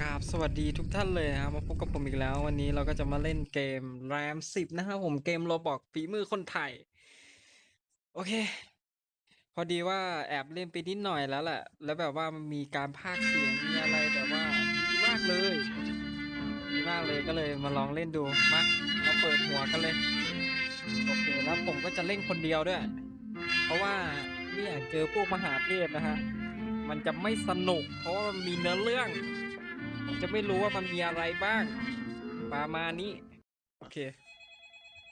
กราบสวัสดีทุกท่านเลยนะครับมาพบกับผมอีกแล้ว วันนี้เราก็จะมาเล่นเกม RAM 10นะครับผมเกมโรบอกฝีมือคนไทย โอเค พอดีว่าแอบเล่นไปนิดหน่อยแล้วแหละแล้วแบบว่ามันมีการพากเสียงมีอะไรแบบว่าดีมากเลยดีมากเลยก็เลยมาลองเล่นดูมาเราเปิดหัวกันเลยโอเคแล้วผมก็จะเล่นคนเดียวด้วย เพราะว่าไม่อยากเจอพวกมหาเทพนะฮะมันจะไม่สนุก เพราะว่ามันมีเนื้อเรื่อง ผมจะไม่รู้ว่ามันมีอะไรบ้าง ประมาณนี้ โอเค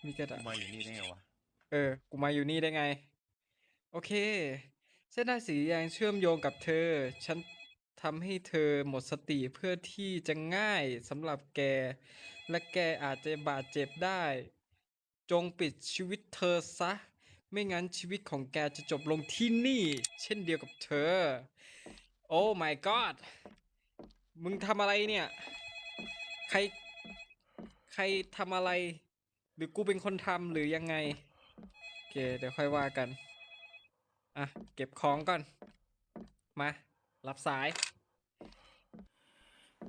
มีกระดาษ มาอยู่นี่ได้ไงวะ เออ กูมาอยู่นี่ได้ไง โอเค เส้นได้สีแดงเชื่อมโยงกับเธอ ฉันทำให้เธอหมดสติเพื่อที่จะง่ายสำหรับแก และแกอาจจะบาดเจ็บได้ จงปิดชีวิตเธอซะ ไม่งั้นชีวิตของแกจะจบลงที่นี่ เช่นเดียวกับเธอ โอ้ my god มึงทำอะไรเนี่ย ใคร ใครทำอะไร หรือกูเป็นคนทำหรือยังไงโอเคเดี๋ยวค่อยว่ากัน อะ เก็บของก่อน มา รับสาย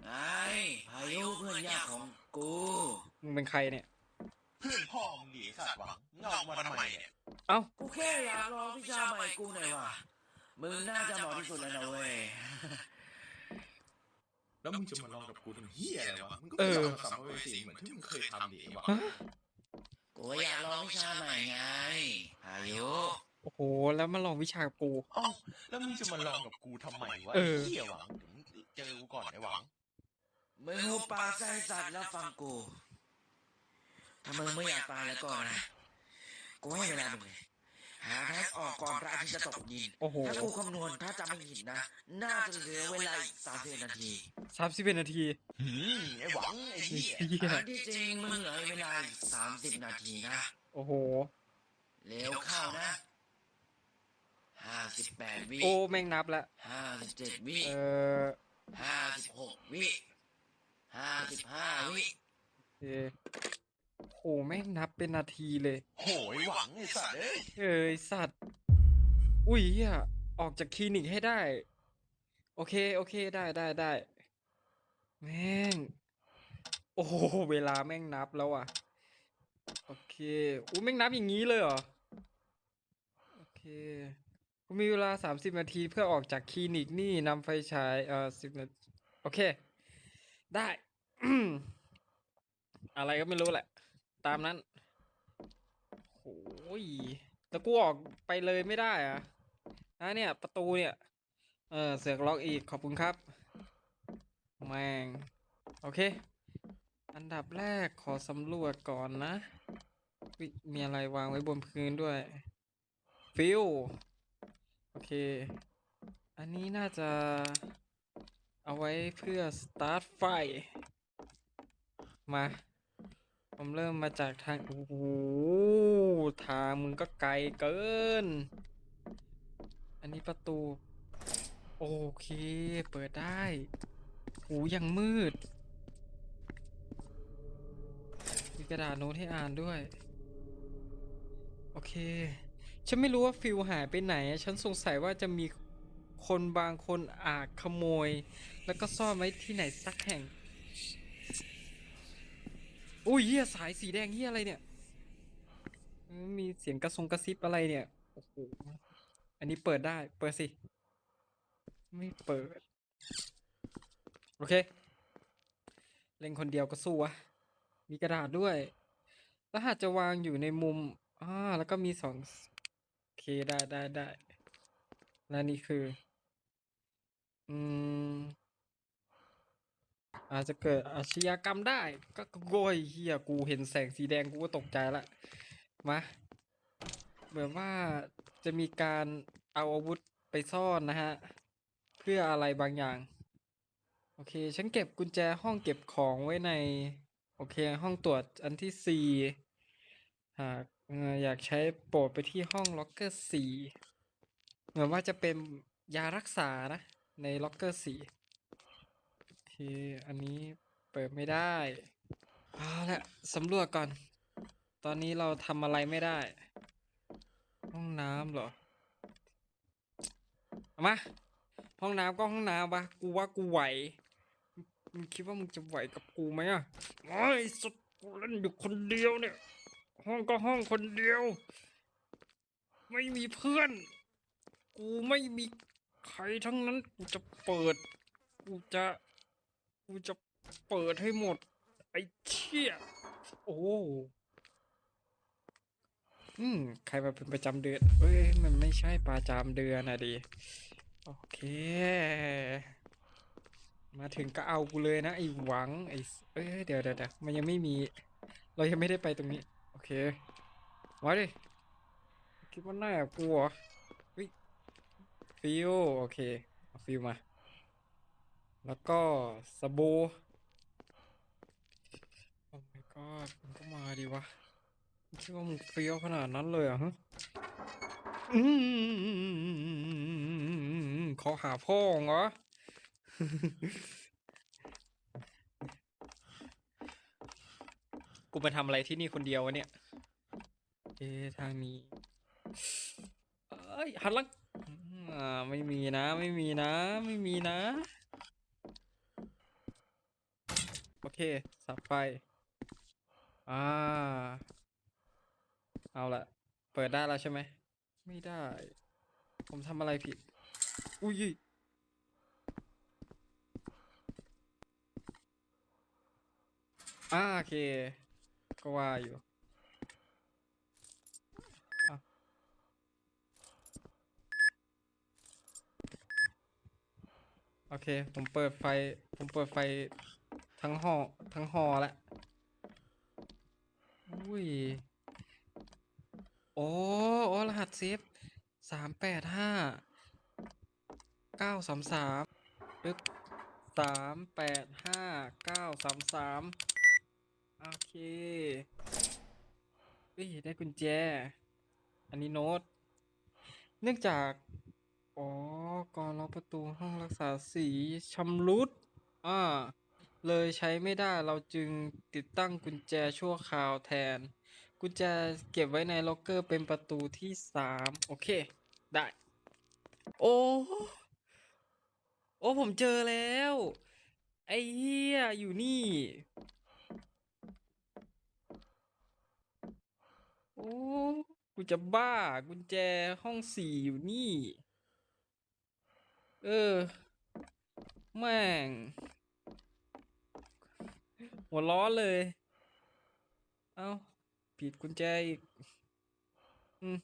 ไอ้พายุเพื่อนยากของกู มึงเป็นใครเนี่ย เพื่อนพ่อมึงดีไอ้สัตว์หวังเงามาทำไมเนี่ยเอ้า กูแค่อยากลองวิชาใหม่กูหน่อยว่ะมึงน่าจะเหมาะที่สุดแล้วนะเว้ย แล้วมึงจะมาลองกับกูทำเหี้ยอะไรวะมึงก็เอไปอลองกับสัมภเวสีเหมือนที่มึงเคยทำดิไอ้หวังฮะกูอยากลองวิชาใหม่ไงพายุโอ้โห แล้วมาลองวิชากับกูเอ้าแล้วมึงจะมาลองกับกูทำไมวะเอไอ้อเหี้ยหวังเดี๋ยวมึงเจอกูก่อนไอ้หวังมึงหูปากใส่สัตว์แล้วฟังกูถ้ามึงไม่อยากตายแล้วก็นะกูให้เวลามึงเลย หาทางออกก่อนพระอาทิตย์จะตกดิน โอ้โหถ้ากูคำนวณถ้าจำไม่ผิดนะ น่าจะเหลือเวลาอีกสามสิบนาทีสามสิบเอ็ดนาทีหืมไอ้หวังไอ้ไอ้เหี้ยเหี้ยอันที่จริงมึงเหลือเวลาอีกสามสิบนาทีนะ โอ้โห เร็วเข้านะห้าสิบแปดวิโอ้แม่งนับแล้วห้าสิบเจ็ดวิเออห้าสิบหกวิห้าสิบห้าวิ โอเคโหแม่งนับเป็นนาทีเลย โหยหวังไอ้สัตว์เอ้ยเอ้ยสัตว์ อุ้ยเฮียออกจากคลินิกให้ได้ โอเค โอเคได้ได้ได้ แม่ง โอ้โหเวลาแม่งนับแล้วอะ โอเคอู้แม่งนับอย่างนี้เลยเหรอ โอเคกูมีเวลาสามสิบนาทีเพื่อออกจากคลินิกนี่นำไฟฉายเอ่อสิบนาทีโอเค ได้ อะไรก็ไม่รู้แหละ ตามนั้นโอ้ยแล้วกูออกไปเลยไม่ได้อะนะเนี่ย ประตูเนี่ย เออเสือกล็อกอีกขอบคุณครับ แม่งโอเค อันดับแรกขอสำรวจก่อนนะ มีอะไรวางไว้บนพื้นด้วย ฟิว โอเค อันนี้น่าจะเอาไว้เพื่อสตาร์ทไฟ มา ผมเริ่มมาจากทาง โอ้โห ทางมึงก็ไกลเกิน อันนี้ประตู โอเค เปิดได้หูยังมืด มีกระดาษโน้ตให้อ่านด้วย โอเค ฉันไม่รู้ว่าฟิลหายไปไหน ฉันสงสัยว่าจะมีคนบางคนอาจขโมย แล้วก็ซ่อนไว้ที่ไหนสักแห่ง อุ้ยเฮียสายสีแดงเฮียอะไรเนี่ย มีเสียงกระซงกระซิบอะไรเนี่ยโอ้โหอันนี้เปิดได้ เปิดสิ ไม่เปิด โอเค เล่นคนเดียวก็สู้วะ มีกระดาษด้วย รหัสจะวางอยู่ในมุมอ่าแล้วก็มีสองโอเคได้ได้ได้และนี่คือ อืม อาจจะเกิดอาชญากรรมได้ ก็โกยเฮียกูเห็นแสงสีแดงกูก็ตกใจละมาเหมือนว่าจะมีการเอาอาวุธไปซ่อนนะฮะ เพื่ออะไรบางอย่าง โอเค ฉันเก็บกุญแจห้องเก็บของไว้ใน โอเค ห้องตรวจอันที่สี่หากอยากใช้โปรดไปที่ห้องล็อกเกอร์สี่เหมือนว่าจะเป็นยารักษานะ ในล็อกเกอร์สี่ อเคอันนี้เปิดไม่ได้เอาละสำรวจก่อน ตอนนี้เราทำอะไรไม่ได้ ห้องน้ำเหรอเอามา ห้องน้ำก็ห้องน้ำปะกูว่ากูไหวมึงคิดว่ามึงจะไหวกับกูไหมอะไอ้สุดกูเล่นอยู่คนเดียวเนี่ย ห้องก็ห้องคนเดียว ไม่มีเพื่อน กูไม่มีใครทั้งนั้น กูจะเปิด กูจะ กูจะเปิดให้หมด ไอ้เชี่ยโอ้ อืม ใครมาเป็นประจำเดือน เอ้ย มันไม่ใช่ประจำเดือนนะดิ โอเค มาถึงก็เอากูเลยนะ ไอ้หวัง ไอ้เอ้ย เดี๋ยวเดี๋ยวมันยังไม่มี เรายังไม่ได้ไปตรงนี้ โอเค มาดิ คิดว่าน่ากับกูเหรอฟิวโอเค เอาฟิวมา แล้วก็สบู่โอ้ my god มึงก็มาดิวะคิดว่ามึงเฟี้ยวขนาดนั้นเลยเหรอะฮะขอหาพ่อเหรอกูมาทำอะไรที่นี่คนเดียววะเนี่ย เอทางนี้ เอ้ยหันหลังอ่าไม่มีนะ ไม่มีนะ ไม่มีนะ โอ เค สับไฟ อ่า เอาละ เปิดได้แล้วใช่ไหม ไม่ได้ ผมทำอะไรผิด อุ้ยอ่าโอเค ก็ว่าอยู่โอเค ผมเปิดไฟ ผมเปิดไฟ ทั้งหอทั้งหอแล้วอุ้ยโอ้โอ้รหัสเซฟสามแปดห้าเก้าสามสามปึ๊บสามแปดห้าเก้าสามสามโอเคเฮ้ยได้กุญแจ อันนี้โน้ต เนื่องจาก อ๋อก่อนล็อกประตูห้องรักษาสีชำรุด อ่า เลยใช้ไม่ได้เราจึงติดตั้งกุญแจชั่วคราวแทน กุญแจเก็บไว้ในล็อกเกอร์เป็นประตูที่สามโอเค ได้ โอ้โอ้ผมเจอแล้ว ไอ้เหี้ยอยู่นี่ โอ้กูจะบ้ากุญแจห้องสี่อยู่นี่ เออ แม่ง หัวร้อนเลย เอ้า ผิดกุญแจอีก อืม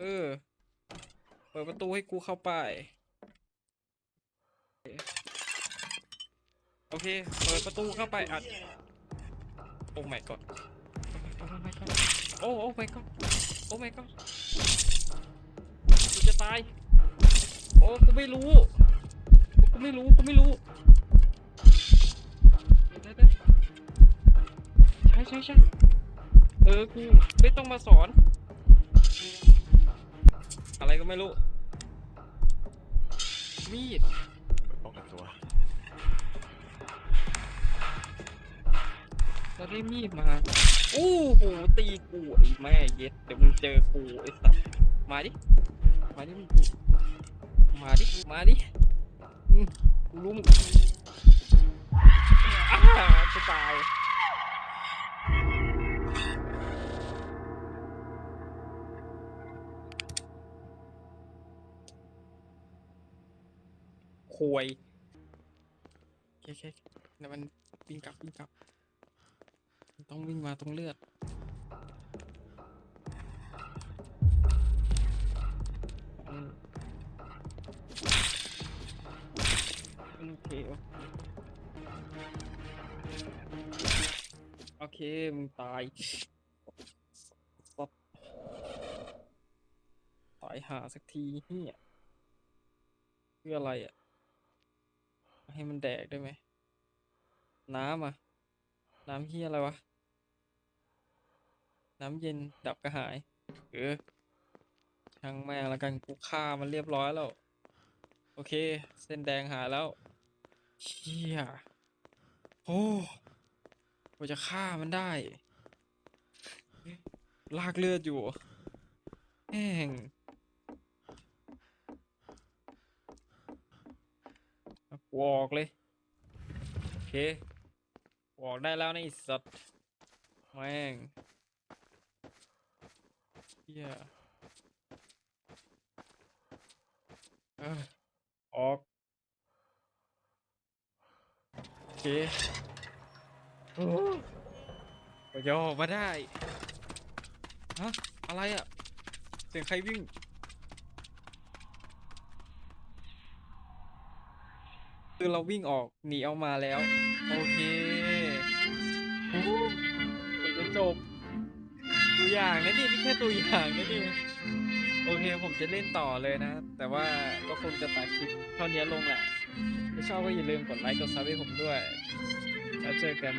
เออ เปิดประตูให้กูเข้าไป โอเค เปิดประตูเข้าไปอัด โอ้ my god โอ้โอ้โอ้ my god โอ้ my god กูจะตาย โอ้ กูไม่รู้ กูไม่รู้กูไม่รู้เดี๋ยวเดี๋ยวใช่ใช่ใช่เออกูไม่ต้องมาสอน อะไรก็ไม่รู้ มีดป้องกันตัวเราได้มีดมาโอ้โหตีกูไอ้แม่เย็ดเดี๋ยวมึงเจอกูไอ้สัสมาดิ มาดิมึงมาดิ มาดิอืม กูรู้มึงอ้าจะตายควยโอเคโอเคเดี๋ยวมันวิ่งกลับวิ่งกลับมันต้องวิ่งมาตรงเลือด เคมึงตายปั๊บตายหาสักทีเฮียเพื่ออะไรอะ ให้มันแดกได้ไหม น้ำอะ น้ำเฮียอะไรวะ น้ำเย็นดับกระหาย เออช่างแม่งแล้วกันกูฆ่ามันเรียบร้อยแล้ว โอเค เส้นแดงหายแล้วเชี่ยโอ้ กูจะฆ่ามันได้ ลากเลือดอยู่แม่งกูออกเลย โอเคกูออกได้แล้วนะไอสัตว์แม่งเฮียเอ้ยออก โอเค โอ้ย่ออกมาได้ ฮะ อะไรอะเสียงใครวิ่ง คือเราวิ่งออกหนีออกมาแล้ว โอเคโอ้ผมจะจบ ตัวอย่างนะนี่นี่แค่ตัวอย่างนะนี่ โอเคผมจะเล่นต่อเลยนะ แต่ว่าก็คงจะตัดคลิปเท่านี้ลงแหละ ถ้าชอบก็อย่าลืมกดไลค์กดซับให้ผมด้วย แล้วเจอกัน